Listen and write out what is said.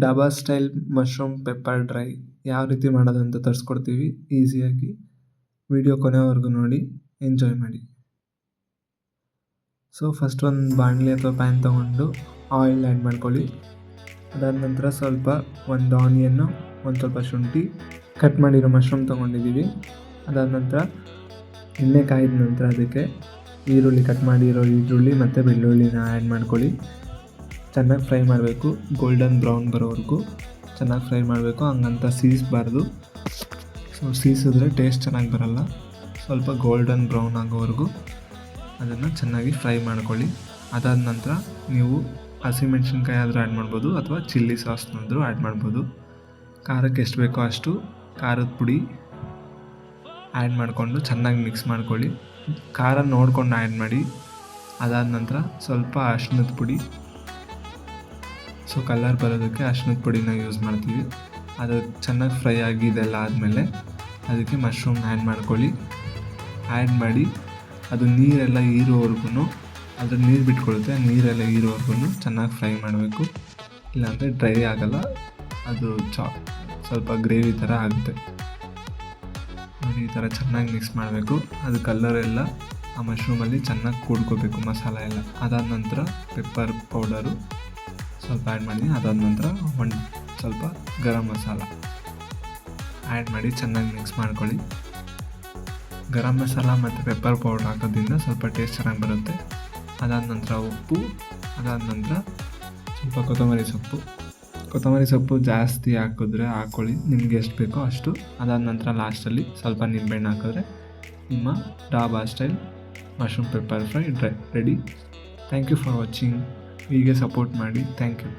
Dhaba style mushroom pepper dry ಯಾವ ರೀತಿ ಮಾಡೋದಂತ ತರಿಸ್ಕೊಡ್ತೀವಿ ಈಸಿಯಾಗಿ. ವಿಡಿಯೋ ಕೊನೆವರೆಗೂ ನೋಡಿ, ಎಂಜಾಯ್ ಮಾಡಿ. ಸೊ ಫಸ್ಟ್ ಒಂದು ಬಾಣಲಿ ಅಥವಾ ಪ್ಯಾನ್ ತೊಗೊಂಡು ಆಯಿಲ್ ಆ್ಯಡ್ ಮಾಡ್ಕೊಳ್ಳಿ. ಅದಾದ ನಂತರ ಸ್ವಲ್ಪ ಒಂದು ಆನಿಯನ್ನು ಒಂದು ಸ್ವಲ್ಪ ಶುಂಠಿ ಕಟ್ ಮಾಡಿರೋ ಮಶ್ರೂಮ್ ತೊಗೊಂಡಿದ್ದೀವಿ. ಅದಾದ ನಂತರ ಎಣ್ಣೆ ಕಾಯಿದ ನಂತರ ಅದಕ್ಕೆ ಈರುಳ್ಳಿ ಕಟ್ ಮಾಡಿರೋ ಈರುಳ್ಳಿ ಮತ್ತು ಬೆಳ್ಳುಳ್ಳಿನ ಆ್ಯಡ್ ಮಾಡ್ಕೊಳ್ಳಿ. ಚೆನ್ನಾಗಿ ಫ್ರೈ ಮಾಡಬೇಕು. ಗೋಲ್ಡನ್ ಬ್ರೌನ್ ಬರೋವರೆಗೂ ಚೆನ್ನಾಗಿ ಫ್ರೈ ಮಾಡಬೇಕು. ಹಂಗಂತ ಸೀಸಬಾರ್ದು. ಸೊ ಸೀಸಿದ್ರೆ ಟೇಸ್ಟ್ ಚೆನ್ನಾಗಿ ಬರಲ್ಲ. ಸ್ವಲ್ಪ ಗೋಲ್ಡನ್ ಬ್ರೌನ್ ಆಗೋವರೆಗೂ ಅದನ್ನು ಚೆನ್ನಾಗಿ ಫ್ರೈ ಮಾಡ್ಕೊಳ್ಳಿ. ಅದಾದ ನಂತರ ನೀವು ಹಸಿಮೆಣ್ಸಿನ್ಕಾಯಿ ಆದರೂ ಆ್ಯಡ್ ಮಾಡ್ಬೋದು ಅಥವಾ ಚಿಲ್ಲಿ ಸಾಸ್ನಾದರೂ ಆ್ಯಡ್ ಮಾಡ್ಬೋದು. ಖಾರಕ್ಕೆ ಎಷ್ಟು ಬೇಕೋ ಅಷ್ಟು ಖಾರದ ಪುಡಿ ಆ್ಯಡ್ ಮಾಡಿಕೊಂಡು ಚೆನ್ನಾಗಿ ಮಿಕ್ಸ್ ಮಾಡ್ಕೊಳ್ಳಿ. ಖಾರ ನೋಡ್ಕೊಂಡು ಆ್ಯಡ್ ಮಾಡಿ. ಅದಾದ ನಂತರ ಸ್ವಲ್ಪ ಅರ್ಶಿನದ ಪುಡಿ ಸೊ ಕಲರ್ ಬರೋದಕ್ಕೆ ಅರ್ಶಿನದ ಪುಡಿನ ಯೂಸ್ ಮಾಡ್ತೀವಿ. ಅದು ಚೆನ್ನಾಗಿ ಫ್ರೈ ಆಗಿದೆಲ್ಲ ಆದಮೇಲೆ ಅದಕ್ಕೆ ಮಶ್ರೂಮ್ ಆ್ಯಡ್ ಮಾಡ್ಕೊಳ್ಳಿ. ಆ್ಯಡ್ ಮಾಡಿ ಅದು ನೀರೆಲ್ಲ ಹೀರೋವರೆಗೂ ಅದ್ರ ನೀರು ಬಿಟ್ಕೊಳ್ಳುತ್ತೆ ನೀರೆಲ್ಲ ಹೀರೋವರೆಗೂ ಚೆನ್ನಾಗಿ ಫ್ರೈ ಮಾಡಬೇಕು. ಇಲ್ಲಾಂದರೆ ಡ್ರೈ ಆಗಲ್ಲ, ಅದು ಚಾ ಸ್ವಲ್ಪ ಗ್ರೇವಿ ಥರ ಆಗುತ್ತೆ. ಈ ಥರ ಚೆನ್ನಾಗಿ ಮಿಕ್ಸ್ ಮಾಡಬೇಕು. ಅದು ಕಲ್ಲರ್ ಎಲ್ಲ ಆ ಮಶ್ರೂಮಲ್ಲಿ ಚೆನ್ನಾಗಿ ಕೂಡ್ಕೋಬೇಕು ಮಸಾಲ ಎಲ್ಲ. ಅದಾದ ನಂತರ ಪೆಪ್ಪರ್ ಪೌಡರು ಸ್ವಲ್ಪ ಆ್ಯಡ್ ಮಾಡಿ ಅದಾದ ನಂತರ ಒಂದು ಸ್ವಲ್ಪ ಗರಂ ಮಸಾಲ. ಆ್ಯಡ್ ಮಾಡಿ ಚೆನ್ನಾಗಿ ಮಿಕ್ಸ್ ಮಾಡ್ಕೊಳ್ಳಿ. ಗರಂ ಮಸಾಲ ಮತ್ತು ಪೆಪ್ಪರ್ ಪೌಡ್ರ್ ಹಾಕೋದ್ರಿಂದ ಸ್ವಲ್ಪ ಟೇಸ್ಟ್ ಚೆನ್ನಾಗಿ ಬರುತ್ತೆ. ಅದಾದ ನಂತರ ಉಪ್ಪು, ಅದಾದ ನಂತರ ಸ್ವಲ್ಪ ಕೊತ್ತಂಬರಿ ಸೊಪ್ಪು. ಕೊತ್ತಂಬರಿ ಸೊಪ್ಪು ಜಾಸ್ತಿ ಹಾಕಿದ್ರೆ ಹಾಕ್ಕೊಳ್ಳಿ ನಿಮ್ಗೆ ಎಷ್ಟು ಬೇಕೋ ಅಷ್ಟು. ಅದಾದ ನಂತರ ಲಾಸ್ಟಲ್ಲಿ ಸ್ವಲ್ಪ ನಿಂಬೆಹಣ್ಣು ಹಾಕಿದ್ರೆ ನಿಮ್ಮ dhaba style mushroom pepper fry dry ready thank you for watching ಹೀಗೆ ಸಪೋರ್ಟ್ ಮಾಡಿ. Thank you